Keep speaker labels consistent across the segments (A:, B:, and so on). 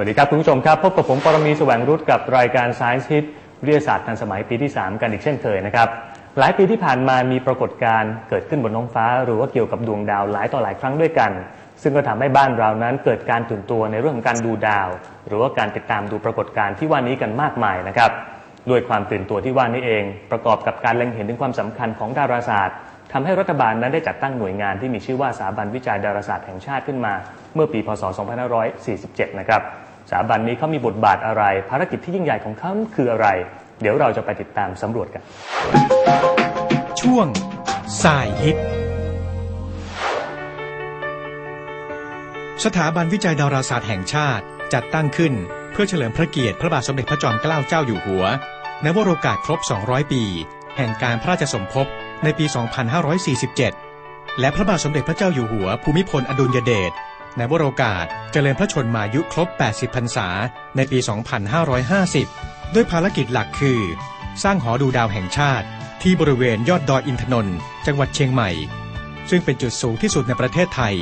A: วัสดีครับคุณผู้ชมครับ พบกับผมปรมีแสวงรุตกับรายการ Science Hit วิทยาศาสตร์ทันสมัยปีที่ 3 กันอีกเช่นเคยนะครับหลายปีที่ผ่านมามีปรากฏการณ์เกิดขึ้นบนท้องฟ้า หรือว่าเกี่ยวกับดวงดาวหลายต่อหลายครั้งด้วยกัน ซึ่งก็ทำให้บ้านเรานั้นเกิดการตื่นตัวในเรื่องของการดูดาว หรือว่าการติดตามดูปรากฏการณ์ที่ว่านี้กันมากมายนะครับด้วยความตื่นตัวที่ว่านี้เอง ประกอบกับการเล็งเห็นถึงความสำคัญของดาราศาสตร์ทำให้รัฐบาลนั้นได้จัดตั้งหน่วยงานที่มีชื่อว่าสถาบันวิจัยดาราศาสตร์แห่งชาติขึ้นมา เมื่อปีพศ 2547 นะครับ สถาบันนี้เขามีบทบาทอะไร ภารกิจที่ยิ่งใหญ่ของเขาคืออะไร เดี๋ยวเราจะไปติดตามสำรวจกัน
B: ช่วงสายฮิตสถาบันวิจัยดาราศาสตร์แห่งชาติ จัดตั้งขึ้นเพื่อเฉลิมพระเกียรติพระบาทสมเด็จพระจอมเกล้าเจ้าอยู่หัวในวโรกาสครบ 200 ปี แห่งการพระราชสมภพในปี 2547 และพระบาทสมเด็จพระเจ้าอยู่หัวภูมิพลอดุลยเดช ในวโรกาสเจริญพระชนมายุครบ 80 พรรษา ในปี 2550 ด้วยภารกิจหลักคือ สร้างหอดูดาวแห่งชาติ ที่บริเวณยอดดอยอินทนนท์จังหวัดเชียงใหม่ ซึ่งเป็นจุดสูงที่สุดในประเทศไทย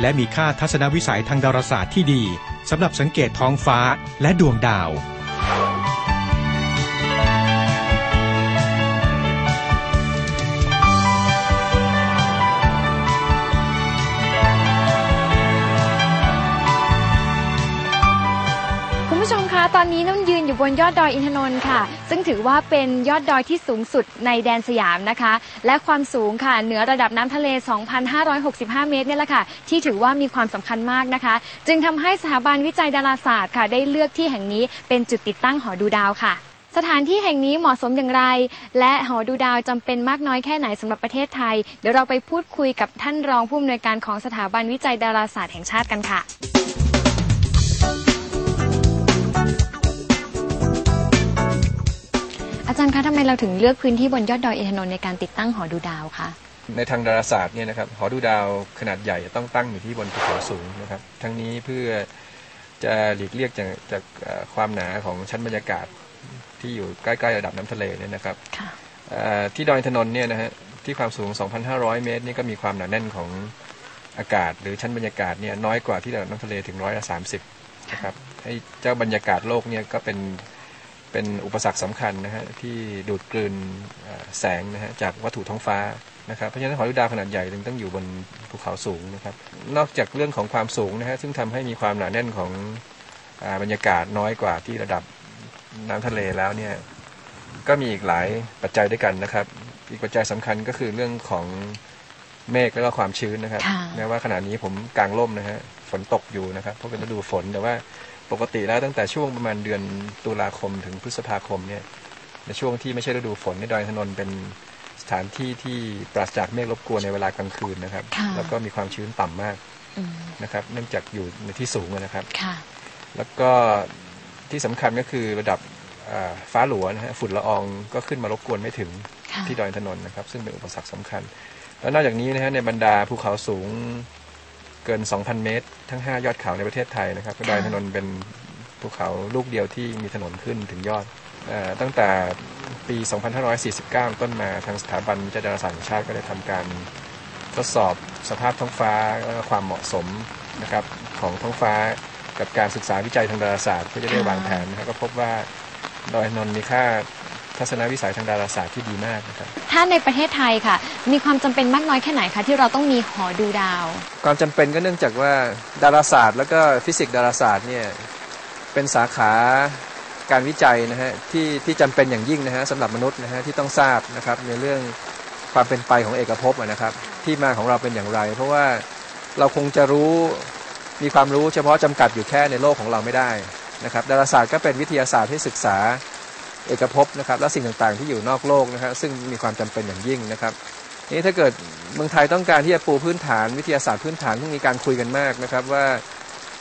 B: และมีค่าทัศนวิสัยทางดาราศาสตร์ที่ดีสำหรับสังเกตท้องฟ้าและดวงดาว
C: ตอนนี้นุ่นยืนอยู่บนยอดดอยอินทนนท์ค่ะ ซึ่งถือว่าเป็นยอดดอยที่สูงสุดในแดนสยามนะคะ และความสูงค่ะ เหนือระดับน้ำทะเล 2,565 เมตรเนี่ยแหละค่ะ ที่ถือว่ามีความสำคัญมากนะคะ จึงทำให้สถาบันวิจัยดาราศาสตร์ค่ะ ได้เลือกที่แห่งนี้เป็นจุดติดตั้งหอดูดาวค่ะสถานที่แห่งนี้เหมาะสมอย่างไร และหอดูดาวจำเป็นมากน้อยแค่ไหนสำหรับประเทศไทย เดี๋ยวเราไปพูดคุยกับท่านรองผู้อำนวยการของสถาบันวิจัยดาราศาสตร์แห่งชาติกันค่ะ อาจารย์คะทำไมเราถึงเลือกพื้นที่บนยอดดอยอินทนนท์ในการติดตั้งหอดูดาวคะ
D: ในทางดาราศาสตร์เนี่ยนะครับหอดูดาวขนาดใหญ่ต้องตั้งอยู่ที่บนภูเขาสูงนะครับ ทั้งนี้เพื่อจะหลีกเลี่ยงจากจากเอ่อความหนาของชั้นบรรยากาศที่อยู่ใกล้ๆระดับน้ำทะเลเนี่ยนะครับ
C: ค่ะ
D: เอ่อที่ดอยอินทนนท์เนี่ยนะฮะที่ความสูง 2,500 เมตรนี่ก็มีความหนาแน่นของอากาศ หรือชั้นบรรยากาศเนี่ยน้อยกว่าที่ระดับน้ำทะเลถึงร้อยละสามสิบนะครับให้เจ้าบรรยากาศโลกเนี่ยก็เป็น เป็นอุปสรรคสำคัญนะฮะที่ดูดกลืนเอ่อแสงนะฮะจากวัตถุท้องฟ้านะครับเพราะฉะนั้นหอดูดาวขนาดใหญ่จึงต้องอยู่บนภูเขาสูงนะครับ นอกจากเรื่องของความสูงนะฮะซึ่งทำให้มีความหนาแน่นของอาบรรยากาศน้อยกว่าที่ระดับน้ำทะเลแล้วเนี่ยก็มีอีกหลายปัจจัยด้วยกันนะครับ อีกปัจจัยสำคัญก็คือเรื่องของเมฆและก็ความชื้นนะครับ
C: ค่ะ
D: แม้ว่าขณะนี้ผมกลางร่มนะฮะฝนตกอยู่นะครับเพราะเป็นฤดูฝนแต่ว่า ปกติแล้วตั้งแต่ช่วงประมาณเดือนตุลาคมถึงพฤษภาคมเนี่ยในช่วงที่ไม่ใช่ฤดูฝนในยดอยอินทนนท์เป็นสถานที่ที่ปราศจากเมฆรบกวนในเวลากลางคืนนะครับ
C: ค่ะ
D: แล้วก็มีความชื้นต่ำมาก
C: อืม
D: นะครับ เนื่องจากอยู่ในที่สูงนะครับ
C: ค่ะ
D: แล้วก็ที่สำคัญก็คือระดับอ่าฟ้าหลัวนะฮะฝุ่นละอองก็ขึ้นมารบกวนไม่ถึง
C: ค่ะ
D: ที่ดอยอินทนนท์นะครับ ซึ่งเป็นอุปสรรคสำคัญ แล้วนอกจากนี้นะฮะในบรรดาภูเขาสูง เกิน 2,000 เมตร ทั้ง 5 ยอดเขาในประเทศไทยนะครับดอยอินทนนท์เป็นภูเขาลูกเดียวที่มีถนนขึ้นถึงยอดเออตั้งแต่ปี 2549 ต้นมาทางสถาบันวิจัยดาราศาสตร์แห่งชาติก็ได้ทำการทดสอบสภาพท้องฟ้าและก็ความเหมาะสมนะครับของท้องฟ้ากับการศึกษาวิจัยทางดาราศาสตร์เพื่อจะได้วางแผนนะครับก็พบว่าดอยอินทนนท์มีค่า ทัศนวิสัยทางดาราศาสตร์ที่ดีมากนะครับ
C: ถ้าในประเทศไทยค่ะ มีความจำเป็นมากน้อยแค่ไหนคะที่เราต้องมีหอดูดาว
D: ความจำเป็นก็เนื่องจากว่าดาราศาสตร์ แล้วก็ฟิสิกส์ดาราศาสตร์เนี่ยเป็นสาขาการวิจัยนะฮะที่ที่จำเป็นอย่างยิ่งนะฮะสำหรับมนุษย์นะฮะที่ต้องทราบนะครับในเรื่องความเป็นไปของเอกภพอะนะครับ ที่มาของเราเป็นอย่างไร เพราะว่าเราคงจะรู้มีความรู้เฉพาะจำกัดอยู่แค่ในโลกของเราไม่ได้นะครับดาราศาสตร์ก็เป็นวิทยาศาสตร์ที่ศึกษา เอกภพนะครับและสิ่งต่างๆที่อยู่นอกโลกนะครับซึ่งมีความจำเป็นอย่างยิ่งนะครับนี่ถ้าเกิดเมืองไทยต้องการที่จะปูพื้นฐานวิทยาศาสตร์พื้นฐานซึ่งมีการคุยกันมากนะครับว่า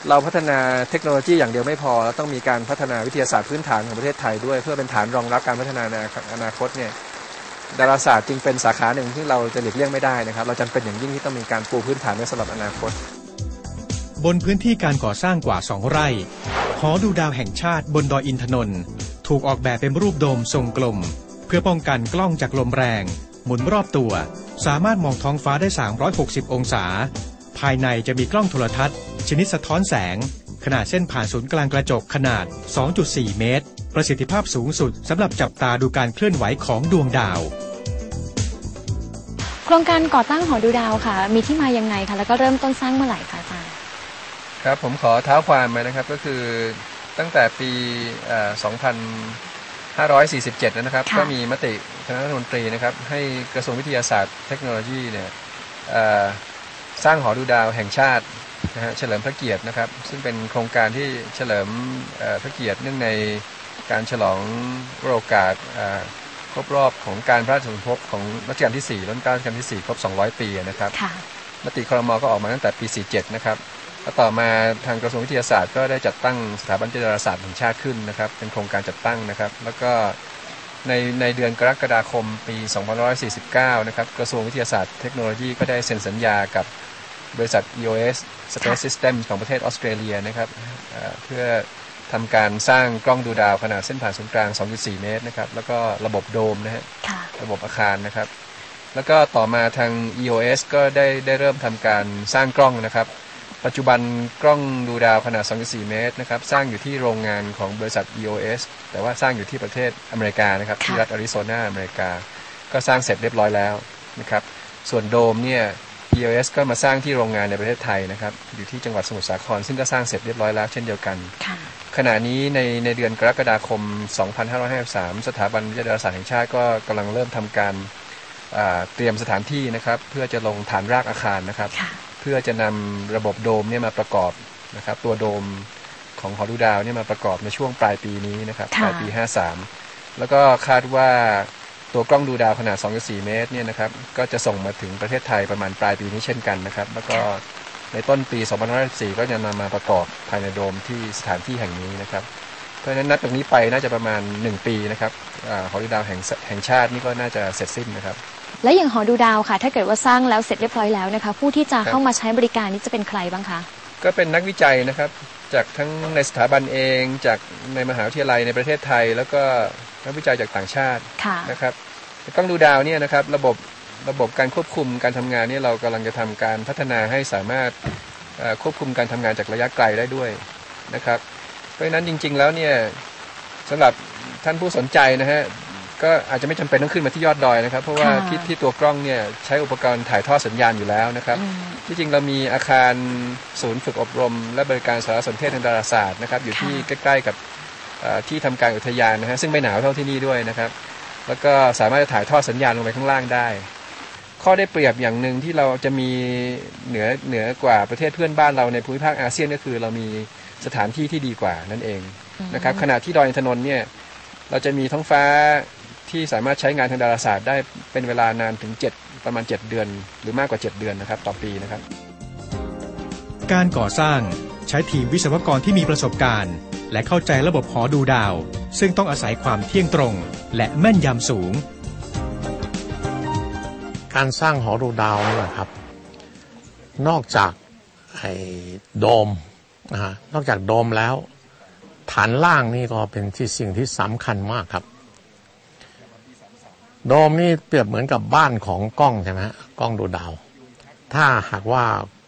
D: เราพัฒนาเทคโนโลยีอย่างเดียวไม่พอเราต้องมีการพัฒนาวิทยาศาสตร์พื้นฐานของประเทศไทยด้วย เพื่อเป็นฐานรองรับการพัฒนาในอนาคตเนี่ยดาราศาสตร์จึงเป็นสาขาหนึ่งที่เราจะหลีกเลี่ยงไม่ได้นะครับ เราจำเป็นอย่างยิ่งที่ต้องมีการปูพื้นฐานไว้สำหรับอนาคต
B: บนพื้นที่การก่อสร้างกว่า 2 ไร่หอดูดาวแห่งชาติบนดอยอินทนนท์ ถูกออกแบบเป็นรูปโดมทรงกลม เพื่อป้องกันกล้องจากลมแรง หมุนรอบตัว สามารถมองท้องฟ้าได้ 360 องศา ภายในจะมีกล้องโทรทัศน์ ชนิดสะท้อนแสง ขนาดเส้นผ่านศูนย์กลางกระจกขนาด 2.4 เมตร ประสิทธิภาพสูงสุดสำหรับจับตาดูการเคลื่อนไหวของดวงดาว
C: โครงการก่อตั้งหอดูดาวค่ะ มีที่มายังไงคะแล้วก็เริ่มต้นสร้างเมื่อไหร่คะอาจารย์
D: ครับผมขอเท้าความมานะครับก็คือ ตั้งแต่ปีเอ่อ2547 นะครับ
C: ค่ะ
D: ก็มีมติคณะรัฐมนตรีนะครับ ให้กระทรวงวิทยาศาสตร์เทคโนโลยีเนี่ยเอ่อสร้างหอดูดาวแห่งชาตินะฮะเฉลิมพระเกียรตินะครับ ซึ่งเป็นโครงการที่เฉลิมเอ่อพระเกียรติเนื่องในการฉลองวโรกาสเอ่อครบรอบของการพระราชสมภพของรัชกาลที่4รัชกาลที่ 4 ครบ 200 ปีนะครับ
C: ค่ะ
D: มติครมก็ออกมาตั้งแต่ปี 47 นะครับ แล้วต่อมาทางกระทรวงวิทยาศาสตร์ก็ได้จัดตั้งสถาบันดาราศาสตร์แห่งชาติขึ้นนะครับ เป็นโครงการจัดตั้งนะครับ แล้วก็ในในเดือนกรกฎาคมปี2549 นะครับ กระทรวงวิทยาศาสตร์เทคโนโลยีก็ได้เซ็นสัญญากับบริษัท EOS Space Systems ของประเทศออสเตรเลียนะครับเอ่อเพื่อทำการสร้างกล้องดูดาวขนาดเส้นผ่านศูนย์กลาง 2.4 เมตรนะครับ แล้วก็ระบบโดมนะฮะ
C: ค่ะ
D: ระบบอาคารนะครับ แล้วก็ต่อมาทาง EOS ก็ได้ได้เริ่มทำการสร้างกล้องนะครับ ปัจจุบันกล้องดูดาวขนาด 2.4 เมตรนะครับ สร้างอยู่ที่โรงงานของบริษัท EOS แต่ว่าสร้างอยู่ที่ประเทศอเมริกานะครับ ที่รัฐอาริโซนาอเมริกา ก็สร้างเสร็จเรียบร้อยแล้วนะครับ ส่วนโดมเนี่ย EOS ก็มาสร้างที่โรงงานในประเทศไทยนะครับ อยู่ที่จังหวัดสมุทรสาคร ซึ่งก็สร้างเสร็จเรียบร้อยแล้ว เช่นเดียวกัน
C: ค่ะ
D: ขณะนี้ในในเดือนกรกฎาคม 2553 สถาบันวิทยาศาสตร์แห่งชาติก็กำลังเริ่มทำการอ่าเตรียมสถานที่นะครับ เพื่อจะลงฐานรากอาคารนะครับ
C: ค่ะ
D: เพื่อจะนำระบบโดมเนี่ยมาประกอบนะครับ ตัวโดมของหอดูดาวเนี่ยมาประกอบในช่วงปลายปีนี้นะครับ
C: ค่ะ
D: ปลายปี 53 แล้วก็คาดว่าตัวกล้องดูดาวขนาด 2.4 เมตรเนี่ยนะครับก็จะส่งมาถึงประเทศไทยประมาณปลายปีนี้เช่นกันนะครับ แล้วก็ในต้นปี2514ก็จะนำมาประกอบภายในโดมที่สถานที่แห่งนี้นะครับ เพราะฉะนั้นนับจากนี้ไปน่าจะประมาณ 1 ปีนะครับอาหอดูดาวแห่งสแห่งชาตินี่ก็น่าจะเสร็จสิ้นนะครับ
C: และอย่างหอดูดาวค่ะ ถ้าเกิดว่าสร้างแล้วเสร็จเรียบร้อยแล้วนะคะ ผู้ที่จะ
D: ครับ
C: เข้ามาใช้บริการนี้จะเป็นใครบ้างคะ
D: ก็เป็นนักวิจัยนะครับ จากทั้งในสถาบันเองจากในมหาวิทยาลัยในประเทศไทย แล้วก็นักวิจัยจากต่างชาติ
C: ค่ะ
D: นะครับกล้องดูดาวเนี่ยนะครับระบบระบบการควบคุมการทำงานเนี่ยเรากำลังจะทำการพัฒนาให้สามารถเอ่อควบคุมการทำงานจากระยะไกลได้ด้วยนะครับ เพราะฉะนั้นจริง ๆ แล้วเนี่ยสำหรับท่านผู้สนใจนะฮะ ก็อาจจะไม่จำเป็นต้องขึ้นมาที่ยอดดอยนะครับ เพราะว่า
C: ค่ะ
D: ที่ที่ตัวกล้องเนี่ยใช้อุปกรณ์ถ่ายทอดสัญญาณอยู่แล้วนะครับ
C: อืม
D: ที่จริงเรามีอาคารศูนย์ฝึกอบรม และบริการสารสนเทศทางดาราศาสตร์นะครับ อยู่ที่ใกล้ ๆกับเอ่อที่ทำการอุทยานนะฮะซึ่งไม่หนาวเท่าที่นี่ด้วยนะครับ แล้วก็สามารถจะถ่ายทอดสัญญาณลงไปข้างล่างได้ ข้อได้เปรียบอย่างหนึ่งที่เราจะมีเหนือเหนือกว่าประเทศเพื่อนบ้านเราในภูมิภาคอาเซียนก็คือเรามีสถานที่ที่ดีกว่านั่นเองนะครับขณะที่ดอยอินทนนท์เนี่ยเราจะมีท้องฟ้า ที่สามารถใช้งานทางดาราศาสตร์ได้เป็นเวลานานถึง 7 ประมาณ 7 เดือน หรือมากกว่า 7 เดือนนะครับ ต่อปีนะครับ
B: การก่อสร้างใช้ทีมวิศวกรที่มีประสบการณ์ และเข้าใจระบบหอดูดาว ซึ่งต้องอาศัยความเที่ยงตรง และแม่นยำสูง
E: การสร้างหอดูดาวนี่นะครับ นอกจากไอ้โดมนะฮะนอกจากโดมแล้ว ฐานล่างนี่ก็เป็นที่สิ่งที่สำคัญมากครับ โดมนี่เปรียบเหมือนกับบ้านของกล้องใช่ไหมกล้องดูดาว ถ้าหากว่า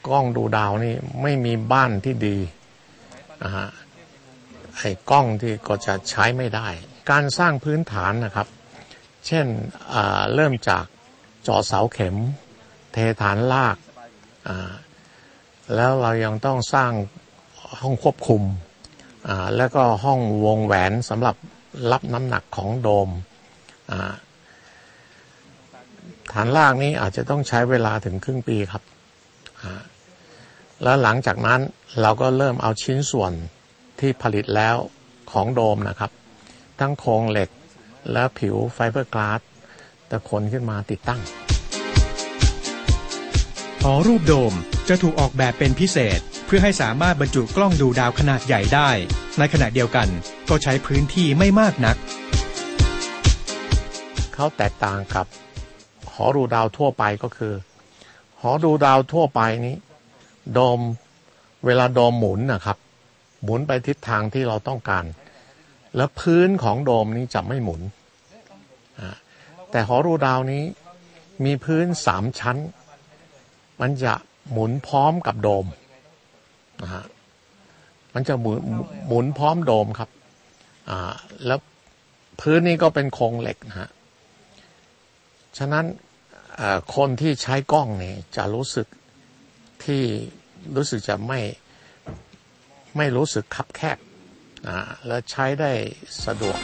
E: กล้องดูดาวนี่ไม่มีบ้านที่ดีนะฮะไอ้กล้องที่ก็จะใช้ไม่ได้ การสร้างพื้นฐานนะครับ เช่นเริ่มจากเจาะเสาเข็ม เทฐานลากอ่าแล้วเรายังต้องสร้างห้องควบคุมอ่าแล้วก็ห้องวงแหวนสำหรับรับน้ำหนักของโดมอ่า ฐานลากนี้อาจจะต้องใช้เวลาถึงครึ่งปีครับอ่าแล้วหลังจากนั้นเราก็เริ่มเอาชิ้นส่วนที่ผลิตแล้วของโดมนะครับ ทั้งโครงเหล็กและผิวไฟเบอร์กลาสตะคนขึ้นมาติดตั้ง
B: หอรูปโดมจะถูกออกแบบเป็นพิเศษ เพื่อให้สามารถบรรจุกล้องดูดาวขนาดใหญ่ได้ ในขณะเดียวกันก็ใช้พื้นที่ไม่มากนัก
E: เขาแตกต่างกับห อดูดาวทั่วไปก็คือ หอดูดาวทั่วไปนี้ โดมเวลาโดมหมุนนะครับ หมุนไปทิศทางที่เราต้องการ แล้วพื้นของโดมนี้จะไม่หมุน แต่หอดูดาวนี้มีพื้นสามชั้น มันจะหมุนพร้อมกับโดมนะฮะมันจะหมุนหมุนพร้อมโดมครับ อ่า แล้วพื้นนี้ก็เป็นโครงเหล็กนะฮะ ฉะนั้น คนที่ใช้กล้องเนี่ยจะรู้สึกที่รู้สึกจะไม่ไม่รู้สึกคับแคบและใช้ได้สะดวก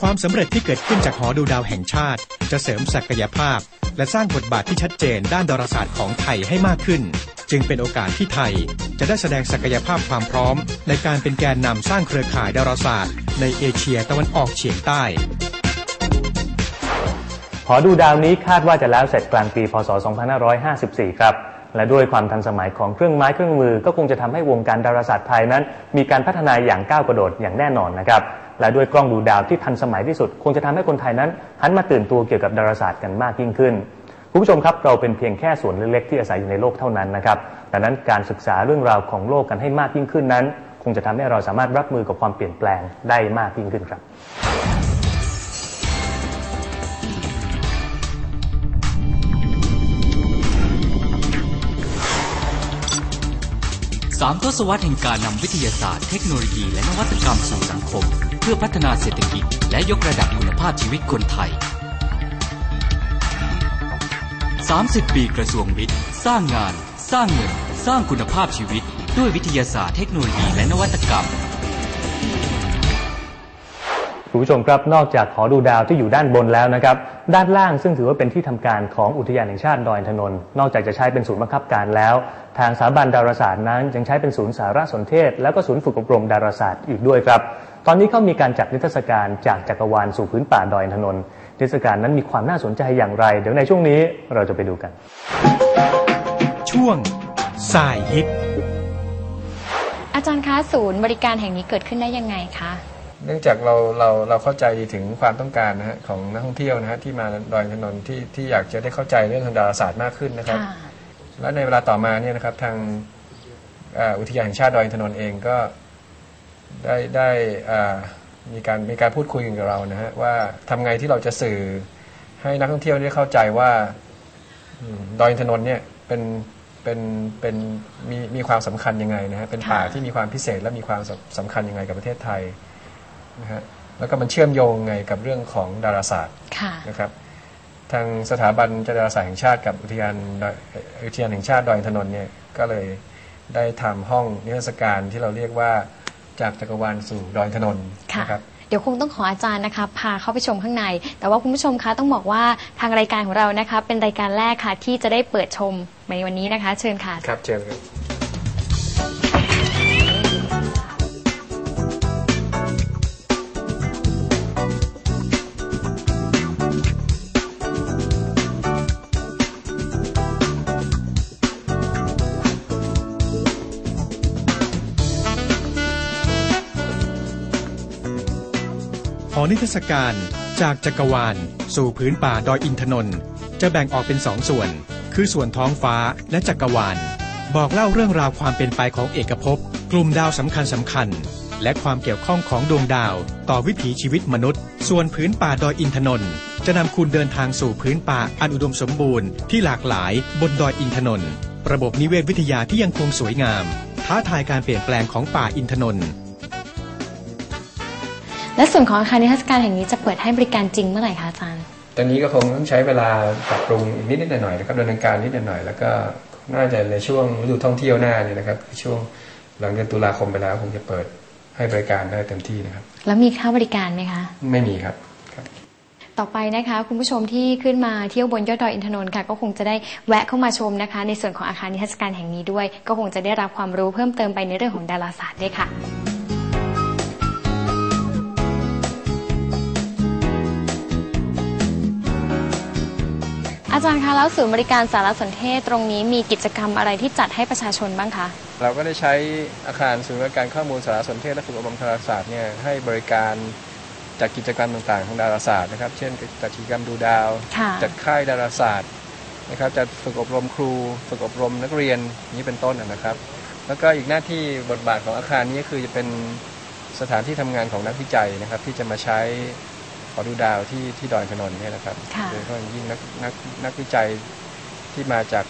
B: ความสำเร็จที่เกิดขึ้นจากหอดูดาวแห่งชาติ จะเสริมศักยภาพ และสร้างบทบาทที่ชัดเจนด้านดาราศาสตร์ของไทยให้มากขึ้น จึงเป็นโอกาสที่ไทย จะได้แสดงศักยภาพความพร้อม ในการเป็นแกนนำสร้างเครือข่ายดาราศาสตร์ ในเอเชียตะวันออกเฉียงใต้
A: หอดูดาวนี้คาดว่าจะแล้วเสร็จกลางปี พศ 2554 ครับ และด้วยความทันสมัยของเครื่องไม้เครื่องมือ ก็คงจะทำให้วงการดาราศาสตร์ไทยนั้น มีการพัฒนาอย่างก้าวกระโดดอย่างแน่นอนนะครับ และด้วยกล้องดูดาวที่ทันสมัยที่สุด คงจะทำให้คนไทยนั้นหันมาตื่นตัวเกี่ยวกับดาราศาสตร์กันมากยิ่งขึ้นคุณผู้ชมครับเราเป็นเพียงแค่ส่วนเล็กๆที่อาศัยอยู่ในโลกเท่านั้นนะครับดังนั้นการศึกษาเรื่องราวของโลกกันให้มากยิ่งขึ้นนั้น คงจะทำให้เราสามารถรับมือกับความเปลี่ยนแปลงได้มากยิ่งขึ้นครับา
F: มทศวรรษแห่งการนำวิทยาศาสตร์เทคโนโลยีและนวัตกรรมสู่สังคม เพื่อพัฒนาเศรษฐกิจ และยกระดับคุณภาพชีวิตคนไทย 30 ปีกระทรวงวิทย์ สร้างงาน สร้างเงิน สร้างคุณภาพชีวิต ด้วยวิทยาศาสตร์เทคโนโลยีและนวัตกรรม
A: คุณผู้ชมครับนอกจากหอดูดาวที่อยู่ด้านบนแล้วนะครับ ด้านล่างซึ่งถือว่าเป็นที่ทำการของอุทยานแห่งชาติดอยอินทนนท์นอกจากจะใช้เป็นศูนย์บังคับการแล้ว ทางสถาบันดาราศาสตร์นั้น ยังใช้เป็นศูนย์สารสนเทศ แล้วก็ศูนย์ฝึกอบรมดาราศาสตร์อีกด้วยครับ ตอนนี้เขามีการจัดนิทรรศการจากจักรวาลสู่พื้นป่าดอยอินทนนท์นิทรรศการนั้นมีความน่าสนใจอย่างไร เดี๋ยวในช่วงนี้เราจะไปดูกัน
B: ช่วงสายฮิต
C: อาจารย์คะศูนย์บริการแห่งนี้เกิดขึ้นได้ยังไงคะ
D: เนื่องจากเราเราเราเข้าใจถึงความต้องการนะฮะของนักท่องเที่ยวนะฮะที่มาดอยอินทนนท์ที่ที่อยากจะได้เข้าใจเรื่องทางดาราศาสตร์มากขึ้นนะครับ
C: ค่ะ
D: และในเวลาต่อมาเนี่ยนะครับทางเอ่ออุทยานแห่งชาติดอยอินทนนท์เองก็ได้ได้อ่ามีการมีการพูดคุยกันกับเรานะฮะว่าทำไงที่เราจะสื่อให้นักท่องเที่ยวได้เข้าใจว่าอืมดอยอินทนนท์เนี่ยเป็นเป็นเป็นมีมีความสำคัญยังไงนะฮะเป็นป่า
C: ค่ะ
D: ที่มีความพิเศษและมีความสำสำคัญยังไงกับประเทศไทย นะฮะแล้วก็มันเชื่อมโยงไงกับเรื่องของดาราศาสตร์
C: ค่ะ
D: นะครับทางสถาบันดาราศาสตร์แห่งชาติกับอุทยานดอยเอ่ออุทยานแห่งชาติดอยอินทนนท์เนี่ยก็เลยได้ทำห้องนิทรรศการที่เราเรียกว่าจากจักรวาลสู่ดอยอินทนนท์
C: ค่ะ
D: นะครับ
C: เดี๋ยวคงต้องขออาจารย์นะคะพาเข้าไปชมข้างใน แต่ว่าคุณผู้ชมคะต้องบอกว่าทางรายการของเรานะคะเป็นรายการแรกค่ะที่จะได้เปิดชมในวันนี้นะคะ เชิญค่ะ
D: ครับเชิญครับ
B: นิทรรศการ จากจักรวาล สู่พื้นป่าดอยอินทนนท์จะแบ่งออกเป็นสองส่วน คือส่วนท้องฟ้าและจักรวาล บอกเล่าเรื่องราวความเป็นไปของเอกภพ กลุ่มดาวสำคัญสำคัญ และความเกี่ยวข้องของดวงดาว ต่อวิถีชีวิตมนุษย์ ส่วนพื้นป่าดอยอินทนนท์จะนำคุณเดินทางสู่พื้นป่าอันอุดมสมบูรณ์ที่หลากหลายบนดอยอินทนนท์ระบบนิเวศวิทยาที่ยังคงสวยงาม ท้าทายการเปลี่ยนแปลงของป่าอินทนนท์
C: และส่วนของอาคารนิทรรศการแห่งนี้จะเปิดให้บริการจริงเมื่อไหร่คะอาจารย์
D: ตอนนี้ก็คงต้องใช้เวลาปรับปรุงอีกนิดนิดหน่อยๆนะครับดำเนินการนิดหน่อยๆแล้วก็น่าจะในช่วงฤดูท่องเที่ยวหน้าเนี่ยนะครับคือช่วงหลังเดือนตุลาคมไปแล้วคงจะเปิดให้บริการได้เต็มที่นะครับ
C: แล้วมีค่าบริการไหมคะ
D: ไม่มีครับครับ
C: ต่อไปนะคะคุณผู้ชมที่ขึ้นมาเที่ยวบนยอดดอยอินทนนท์ค่ะก็คงจะได้แวะเข้ามาชมนะคะ ในส่วนของอาคารนิทรรศการแห่งนี้ด้วย ก็คงจะได้รับความรู้เพิ่มเติมไปในเรื่องของดาราศาสตร์ด้วยค่ะ อาจารย์คะแล้วศูนย์บริการสารสนเทศตรงนี้มีกิจกรรมอะไรที่จัดให้ประชาชนบ้างคะ
D: เราก็ได้ใช้อาคารศูนย์บริการข้อมูลสารสนเทศและฝึกอบรมดาราศาสตร์เนี่ยให้บริการจัดกิจกรรมต่างๆ ทางดาราศาสตร์นะครับ เช่นจัดกิจกรรมดูดาว
C: ค่ะ
D: จัดค่ายดาราศาสตร์นะครับจัดฝึกอบรมครู ฝึกอบรมนักเรียนอย่างนี้เป็นต้นนะครับ แล้วก็อีกหน้าที่บทบาทของอาคารนี้คือจะเป็นสถานที่ทำงานของนักวิจัยนะครับ ที่จะมาใช้ ขอดูดาวที่ที่ดอยพนนท์เนี่ยนะครับ
C: ค่ะ
D: โดยเฉพาะอย่างยิ่งนักนักนักวิจัยที่มาจาก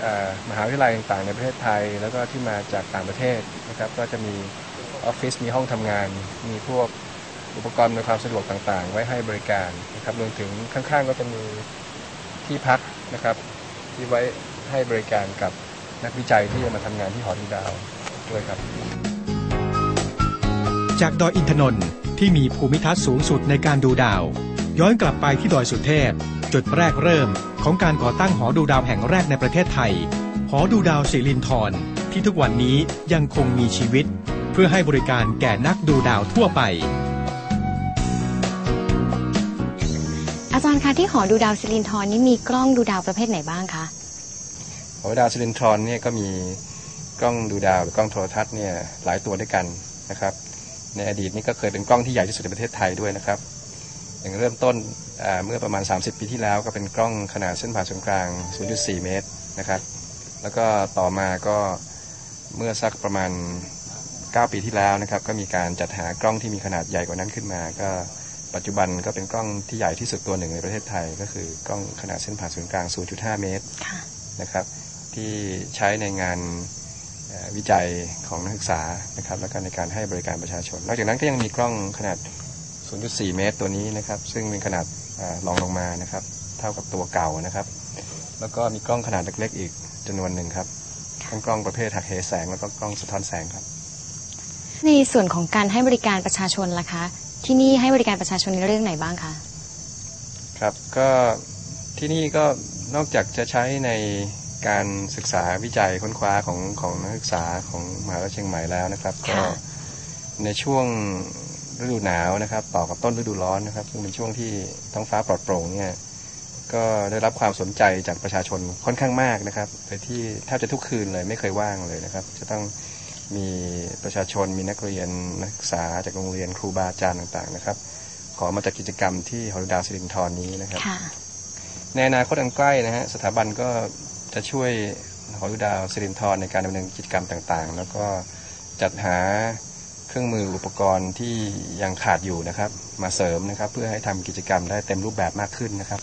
D: เอ่อมหาวิทยาลัยต่างๆในประเทศไทย แล้วก็ที่มาจากต่างประเทศนะครับก็จะมีออฟฟิศมีห้องทำงาน มีพวกอุปกรณ์ในวยความสะดวกต่างๆ ไว้ให้บริการนะครับรวมถึงข้างๆก็จะมีที่พักนะครับที่ไว้ให้บริการกับนักวิจัยที่จะมาทำงานที่หอดูดาวด้วยครับ
B: จากดอยอินทนนท์ ที่มีภูมิทัศน์สูงสุดในการดูดาว ย้อนกลับไปที่ดอยสุเทพ จุดแรกเริ่มของการก่อตั้งหอดูดาวแห่งแรกในประเทศไทย หอดูดาวสิรินธรที่ทุกวันนี้ยังคงมีชีวิต เพื่อให้บริการแก่นักดูดาวทั่วไป
C: อาจารย์คะที่หอดูดาวสิรินทรนี่มีกล้องดูดาวประเภทไหนบ้างคะ
D: หอดาวซิลินทรอนเนี่ยก็มีกล้องดูดาวหรือกล้องโทรทัศน์เนี่ยหลายตัวด้วยกันนะครับ ในอดีตนี่ก็เคยเป็นกล้องที่ใหญ่ที่สุดในประเทศไทยด้วยนะครับ อย่างเริ่มต้นเมื่อประมาณ 30 ปีที่แล้วก็เป็นกล้องขนาดเส้นผ่าศูนย์กลาง 0.4 เมตรนะครับ แล้วก็ต่อมาก็เมื่อสักประมาณ 9 ปีที่แล้วนะครับ ก็มีการจัดหากล้องที่มีขนาดใหญ่กว่านั้นขึ้นมา ก็ปัจจุบันก็เป็นกล้องที่ใหญ่ที่สุดตัวหนึ่งในประเทศไทย ก็คือกล้องขนาดเส้นผ่าศูนย์กลาง 0.5 เมตรนะครับ ที่ใช้ในงาน วิจัยของนักศึกษานะครับ แล้วก็ในการให้บริการประชาชน นอกจากนั้นก็ยังมีกล้องขนาด 0.4 เมตรตัวนี้นะครับ ซึ่งเป็นขนาดเอ่อรองลงมานะครับ เท่ากับตัวเก่านะครับ แล้วก็มีกล้องขนาดเล็กๆอีกจำนวนหนึ่งครับทั้งกล้องประเภทหักเหแสงแล้วก็กล้องสะท้อนแสงครับ
C: ในส่วนของการให้บริการประชาชนล่ะคะ ที่นี่ให้บริการประชาชนในเรื่องไหนบ้างคะ
D: ครับก็ที่นี่ก็นอกจากจะใช้ใน การศึกษาวิจัยค้นคว้าของของนักศึกษาของมหาวิทยาลัยเชียงใหม่แล้วนะครับ ก็
C: ค่ะ
D: ในช่วงฤดูหนาวนะครับ ต่อกับต้นฤดูร้อนนะครับ ซึ่งเป็นช่วงที่ท้องฟ้าปลอดโปร่งเนี่ยก็ได้รับความสนใจจากประชาชนค่อนข้างมากนะครับโดยที่แทบจะทุกคืนเลยไม่เคยว่างเลยนะครับ จะต้องมีประชาชนมีนักเรียนนักศึกษาจากโรงเรียนครูบาอาจารย์ต่างๆนะครับ ขอมาจัดกิจกรรมที่หอดูดาวสิรินทรนี้นะครับ
C: ค่ะ
D: ในอนาคตอันใกล้นะฮะสถาบันก็ จะช่วยหอดูดาวสิรินทรในการดำเนินกิจกรรมต่างๆ แล้วก็จัดหาเครื่องมืออุปกรณ์ที่ยังขาดอยู่นะครับ มาเสริมนะครับ เพื่อให้ทำกิจกรรมได้เต็มรูปแบบมากขึ้นนะครับ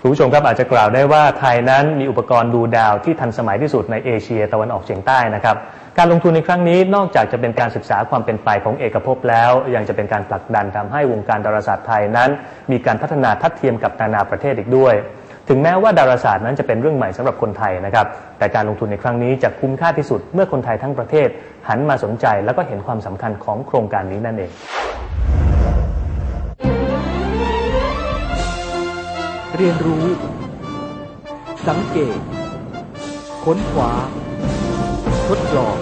A: คุณผู้ชมครับอาจจะกล่าวได้ว่าไทยนั้นมีอุปกรณ์ดูดาวที่ทันสมัยที่สุดในเอเชียตะวันออกเฉียงใต้นะครับการลงทุนในครั้งนี้นอกจากจะเป็นการศึกษาความเป็นไปของเอกภพแล้ว ยังจะเป็นการผลักดันทำให้วงการดาราศาสตร์ไทยนั้น มีการพัฒนาทัดเทียมกับนานาประเทศอีกด้วย ถึงแม้ว่าดาราศาสตร์นั้นจะเป็นเรื่องใหม่สำหรับคนไทยนะครับ แต่การลงทุนในครั้งนี้จะคุ้มค่าที่สุดเมื่อคนไทยทั้งประเทศ หันมาสนใจแล้วก็เห็นความสำคัญของโครงการนี้นั่นเอง
G: เรียนรู้ สังเกต ค้นคว้า ทดลอง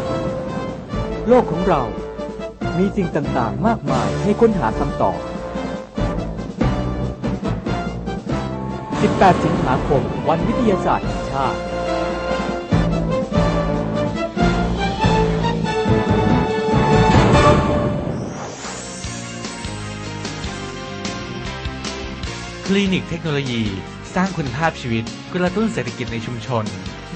G: โลกของเรา มีสิ่งต่าง ๆ มากมายให้ค้นหาคำตอบ 18 สิงหาคม วันวิทยาศาสตร์แห่งชาติ
H: คลินิกเทคโนโลยี สร้างคุณภาพชีวิตกระตุ้นเศรษฐกิจในชุมชน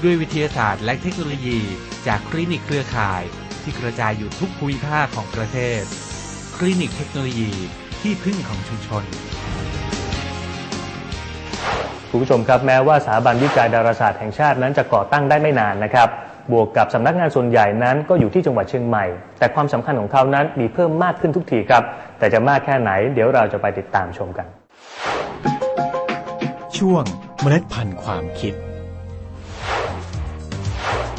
H: ด้วยวิทยาศาสตร์และเทคโนโลยี จากคลินิกเครือข่าย ที่กระจายอยู่ทุกภูมิภาคของประเทศ คลินิกเทคโนโลยีที่พึ่งของชุมชน
A: คุณผู้ชมครับแม้ว่าสถาบันวิจัยดาราศาสตร์แห่งชาตินั้นจะก่อตั้งได้ไม่นานนะครับ บวกกับสำนักงานส่วนใหญ่นั้นก็อยู่ที่จังหวัดเชียงใหม่ แต่ความสำคัญของเขานั้นมีเพิ่มมากขึ้นทุกทีครับ แต่จะมากแค่ไหน เดี๋ยวเราจะไปติดตามชมกัน
B: ช่วงเมล็ดพันธุ์ความคิด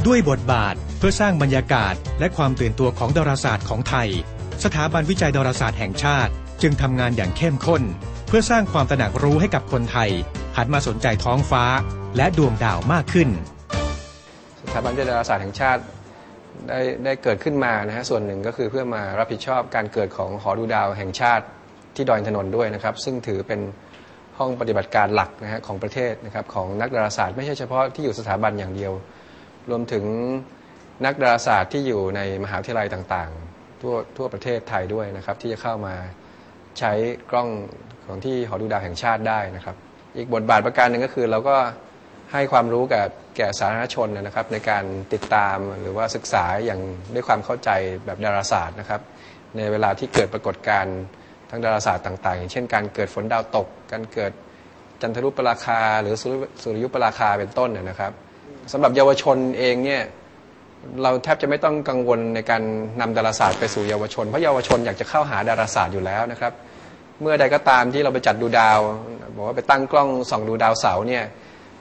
B: ด้วยบทบาทเพื่อสร้างบรรยากาศ และความตื่นตัวของดาราศาสตร์ของไทย สถาบันวิจัยดาราศาสตร์แห่งชาติ จึงทำงานอย่างเข้มข้น เพื่อสร้างความตระหนักรู้ให้กับคนไทย หันมาสนใจท้องฟ้าและดวงดาวมากขึ้น
D: สถาบันวิจัยดาราศาสตร์แห่งชาติได้ได้เกิดขึ้นมานะฮะส่วนหนึ่งก็คือเพื่อมารับผิดชอบการเกิดของหอดูดาวแห่งชาติที่ดอยอินนท์ด้วยนะครับ ซึ่งถือเป็นห้องปฏิบัติการหลักนะฮะของประเทศนะครับของนักดาราศาสตร์ไม่ใช่เฉพาะที่อยู่สถาบันอย่างเดียว รวมถึงนักดาราศาสตร์ที่อยู่ในมหาวิทยาลัยต่างๆ ทั่วทั่วประเทศไทยด้วยนะครับ ที่จะเข้ามาใช้กล้องของที่หอดูดาวแห่งชาติได้นะครับ อีกบทบาทประการหนึ่งก็คือเราก็ให้ความรู้กับแก่สาธารณชนนะครับ ในการติดตามหรือว่าศึกษาอย่างด้วยความเข้าใจแบบดาราศาสตร์นะครับ ในเวลาที่เกิดปรากฏการณ์ทางดาราศาสตร์ต่างๆ อย่างเช่น การเกิดฝนดาวตก การเกิดจันทรุปราคา หรือสุริยุปราคาเป็นต้นนะนะครับสำหรับเยาวชนเองเนี่ยเราแทบจะไม่ต้องกังวลในการนำดาราศาสตร์ไปสู่เยาวชน เพราะเยาวชนอยากจะเข้าหาดาราศาสตร์อยู่แล้วนะครับ เมื่อใดก็ตามที่เราไปจัดดูดาว บอกว่าไปตั้งกล้องส่องดูดาวเสาเนี่ย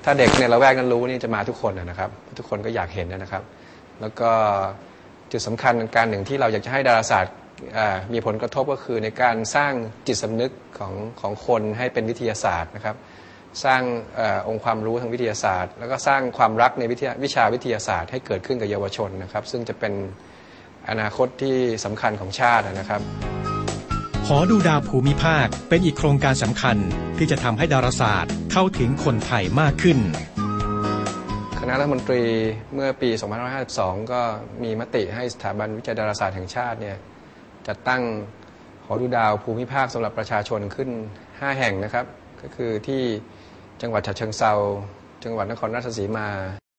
D: ถ้าเด็กในละแวกนั้นรู้นี่จะมาทุกคนนะครับ ทุกคนก็อยากเห็นนะครับ แล้วก็จุดสำคัญการหนึ่งที่เราอยากจะให้ดาราศาสตร์มีผลกระทบก็คือในการสร้างจิตสำนึกของของคนให้เป็นวิทยาศาสตร์นะครับ สร้างอองค์ความรู้ทางวิทยาศาสตร์ แล้วก็สร้างความรักในวิทยาวิชาวิทยาศาสตร์ให้เกิดขึ้นกับเยาวชนนะครับ ซึ่งจะเป็นอนาคตที่สำคัญของชาตินะครับ
B: หอดูดาวภูมิภาคเป็นอีกโครงการสำคัญที่จะทำให้ดาราศาสตร์เข้าถึงคนไทยมากขึ้น
D: คณะรัฐมนตรีเมื่อปี 2552 ก็มีมติให้สถาบันวิจัยดาราศาสตร์แห่งชาติเนี่ยจัดตั้งหอดูดาวภูมิภาคสำหรับประชาชนขึ้น 5 แห่งนะครับ ก็คือที่จังหวัดฉะเชิงเซาจังหวัดนครราชสีมา